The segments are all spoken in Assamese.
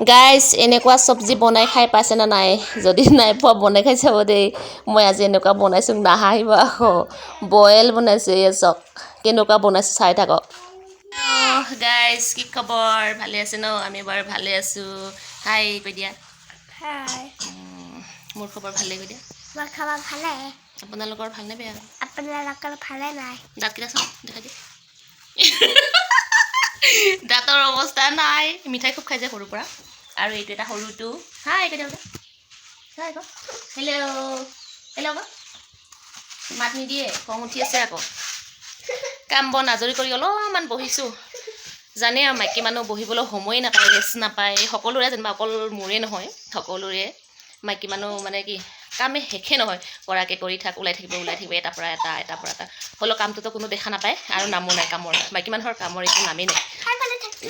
গাইজ এনেকুৱা চব্জি বনাই খাই পাইছেনে নাই? যদি নাই পোৱা বনাই খাই চাব দেই। মই আজি এনেকুৱা বনাইছোঁ নাহাঁহিব আকৌ। বইল বনাইছোঁ এই চাওক। কেনেকুৱা বনাইছোঁ চাই থাকক। গাইজ কি খবৰ? ভালে আছে ন? আমি বাৰু ভালে আছোঁ। হাই কৈ দিয়া হাই মোৰ খবৰ ভালে কৈ দিয়া মোৰ খবৰ ভালে। আপোনালোকৰ ভালনে বেয়া? আপোনালোকৰ ভালে নাই? দাঁতকেইটা চাওক দেখাই দিয়া দাঁতৰ অৱস্থা নাই। মিঠাই খুব খাই যায় সৰুৰ পৰা। আৰু এইটো এটা সৰুটো হাই কৈ দিয়া বোলে হাই ক হেল্ল' হেল্ল' ক মাত নিদিয়ে খং উঠি আছে আকৌ। কাম বন আজৰি কৰি অলপমান বহিছোঁ। জানে আৰু মাইকী মানুহ বহিবলৈ সময়ে নাপায় ৰেষ্ট নাপায়। সকলোৰে যেনিবা অকল মোৰে নহয় সকলোৰে। মাইকী মানুহ মানে কি কামে শেষে নহয় কৰাকে কৰি থাক ওলাই থাকিব ওলাই থাকিব এটাৰ পৰা এটা এটাৰ পৰা এটা। হ'লেও কামটোতো কোনো দেখা নাপায় আৰু নামো নাই কামৰ। মাইকী মানুহৰ কামৰ একো নামেই নাই।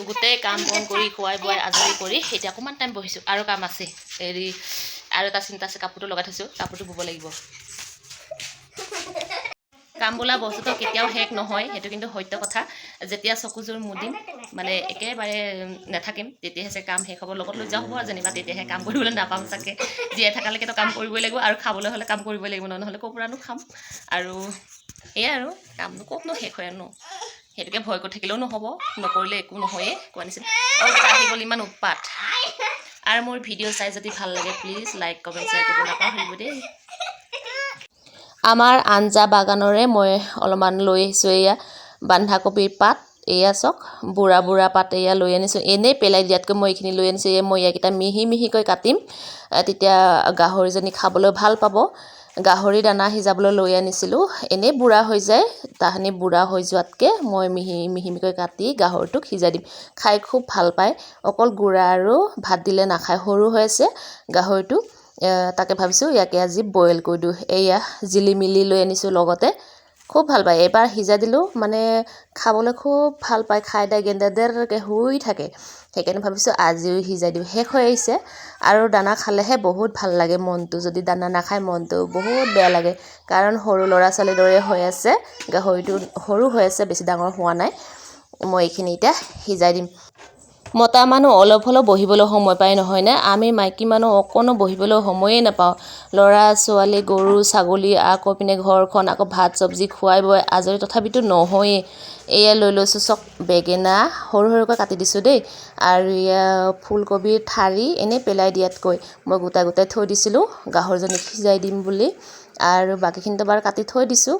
গোটেই কাম বন কৰি খুৱাই বোৱাই আজৰি কৰি এতিয়া অকণমান টাইম বহিছোঁ। আৰু কাম আছে হেৰি আৰু এটা চিন্তা আছে কাপোৰটো লগাই থৈছোঁ কাপোৰটো ব'ব লাগিব। কাম বোলা বস্তুটো কেতিয়াও শেষ নহয় সেইটো কিন্তু সত্য কথা। যেতিয়া চকুযোৰ মুদিম মানে একেবাৰে নাথাকিম তেতিয়াহে কাম শেষ হ'ব লগত লৈ যোৱা হ'ব আৰু যেনিবা তেতিয়াহে কাম কৰিবলৈ নাপাম চাগে। জীয়াই থকালৈকেতো কাম কৰিবই লাগিব আৰু খাবলৈ হ'লে কাম কৰিবই লাগিব ন নহ'লে ক'ৰ পৰানো খাম। আৰু এয়াই আৰু কামনো ক'তনো শেষ হয় ন? সেইটোকে ভয় কৰি থাকিলেও নহ'ব নকৰিলে একো নহয়েই কোৱা নিচিনা। আৰু আহি গ'ল ইমান উৎপাত। আৰু মোৰ ভিডিঅ' চাই যদি ভাল লাগে প্লিজ লাইক কমেণ্ট শ্বেয়াৰ কৰিব নাপাহৰিব দেই। আমাৰ আঞ্জা বাগানৰে মই অলপমান লৈ আহিছোঁ এয়া বন্ধাকবিৰ পাত, এয়া চাওক বুঢ়া বুঢ়া পাত এয়া লৈ আনিছোঁ। এনেই পেলাই দিয়াতকৈ মই এইখিনি লৈ আনিছোঁ। এই মই ইয়াকেইটা মিহি মিহিকৈ কাটিম। তেতিয়া গাহৰিজনী খাবলৈ ভালো পাব। গাহৰি দানা সিজাবলৈ লৈ আনিছিলোঁ। এনেই বুঢ়া হৈ যায়। তাহানি বুঢ়া হৈ যোৱাতকৈ মই মিহি মিহিকৈ কাটি গাহৰিটোক সিজাই দিম। খাই খুব ভালো পায়। অকল গুড়া আৰু ভাত দিলে নাখায়। সৰু হৈ আছে গাহৰিটো। তাকে ভাবিছোঁ, ইয়াকে আজি বইল কৰি দিওঁ। এয়া জিলিমিলি লৈ আনিছোঁ লগতে। খুব ভালো পায়। এবাৰ সিজাই দিলোঁ। মানে খাবলৈ খুব ভালো পায়। খাই তাই গেন্দা ডেৰকৈ শুই থাকে। সেইকাৰণে ভাবিছোঁ আজিও সিজাই দিওঁ। শেষ হৈ আহিছে। আৰু দানা খালেহে বহুত ভালো লাগে মনটো। যদি দানা নাখায় মনটো বহুত বেয়া লাগে। কাৰণ সৰু ল'ৰা ছোৱালীৰ দৰে হৈ আছে। গাহৰিটো সৰু হৈ আছে। বেছি ডাঙৰ হোৱা নাই। মই এইখিনি এতিয়া সিজাই দিম। মতা মানুহ অলপ হ'লেও বহিবলৈ সময় পায় নহয়নে আমি মাইকী মানুহ অকণো বহিবলৈ সময়েই নাপাওঁ। ল'ৰা ছোৱালী গৰু ছাগলী আকৌ পিনে ঘৰখন আকৌ ভাত চব্জি খুৱাই বুৱাই আজৰি তথাপিতো নহয়েই। এয়া লৈ লৈছোঁ চক বেঙেনা সৰু সৰুকৈ কাটি দিছোঁ দেই। আৰু এয়া ফুলকবিৰ ঠাৰি এনেই পেলাই দিয়াতকৈ মই গোটাই গোটাই থৈ দিছিলোঁ গাহৰিজনীক সিজাই দিম বুলি। আৰু বাকীখিনিতো বাৰু কাটি থৈ দিছোঁ।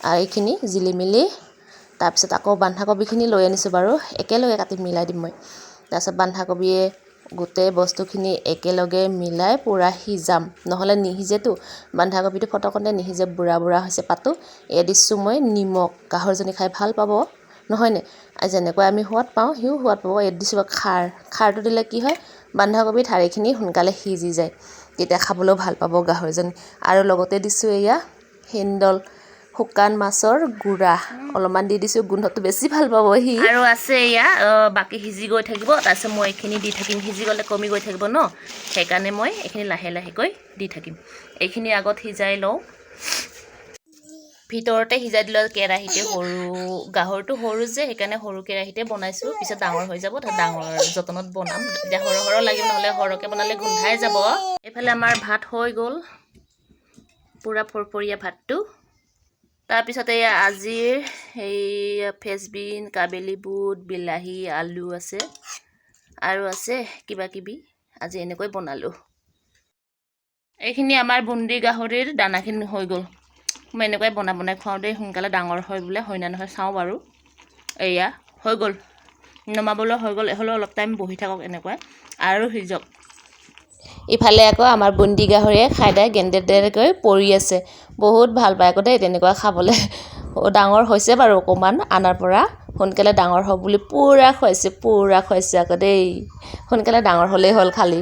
আৰু এইখিনি জিলিমিলি তাৰপিছত আকৌ বন্ধাকবিখিনি লৈ আনিছোঁ বাৰু একেলগে কাটি মিলাই দিম মই। তাৰপিছত বন্ধাকবিয়ে গোটেই বস্তুখিনি একেলগে মিলাই পূৰা সিজাম। নহ'লে নিসিজেতো বন্ধাকবিটো ফটকতে নিসিজে বুঢ়া বুঢ়া হৈছে পাতো। এয়া দিছোঁ মই নিমখ গাহৰিজনী খাই ভাল পাব। নহয়নে যেনেকৈ আমি সোৱাদ পাওঁ সিও সোৱাদ পাব। ইয়াত দিছোঁ খাৰ। খাৰটো দিলে কি হয় বন্ধাকবি ঠাৰিখিনি সোনকালে সিজি যায়। তেতিয়া খাবলৈও ভাল পাব গাহৰিজনী। আৰু লগতে দিছোঁ এয়া হিন্দল শুকান মাছৰ গুড়া। অলপমান দি দিছোঁ গোন্ধটো বেছি ভাল পাব সি। আৰু আছে এয়া বাকী সিজি গৈ থাকিব তাৰপিছত মই এইখিনি দি থাকিম। সিজি গ'লে কমি গৈ থাকিব ন? সেইকাৰণে মই এইখিনি লাহে লাহেকৈ দি থাকিম। এইখিনি আগত সিজাই লওঁ। ভিতৰতে সিজাই দিলোঁ কেৰাহীতে সৰু গাহৰিটো সৰু যে সেইকাৰণে সৰু কেৰাহীতে বনাইছোঁ। পিছত ডাঙৰ হৈ যাব ডাঙৰ যতনত বনাম। এতিয়া সৰহ সৰহ লাগিব নহ'লে সৰহকৈ বনালে গোন্ধাই যাব। এইফালে আমাৰ ভাত হৈ গ'ল। পূৰা ফৰফৰীয়া ভাতটো। তাৰপিছতে আজিৰ সেই ফেচবিন, কাবেলী বুট, বিলাহী, আলু আছে। আৰু আছে কিবা কিবি আজি এনেকৈ বনালোঁ। এইখিনি আমাৰ বুন্দি গাহৰিৰ দানাখিনি হৈ গ'ল। মই এনেকুৱাই বনাই বনাই খুৱাওঁ দেই। সোনকালে ডাঙৰ হয় বোলে হয় না নহয়, চাওঁ বাৰু। এয়া, হৈ গ'ল। নমাবলৈ হৈ গ'ল। হ'লেও অলপ টাইম বহি থাকক এনেকুৱাই। আৰু সিজক। ইফালে আকৌ আমাৰ বুন্দি গাহৰিয়ে খাই দাই গেন্দেৰকৈ পৰি আছে। বহুত ভাল পায় আকৌ দেই তেনেকুৱা খাবলৈ। ডাঙৰ হৈছে বাৰু অকণমান আনাৰ পৰা সোনকালে ডাঙৰ হওক বুলি পূৰা খুৱাইছে পূৰা খুৱাইছে আকৌ দেই। সোনকালে ডাঙৰ হ'লেই হ'ল খালী।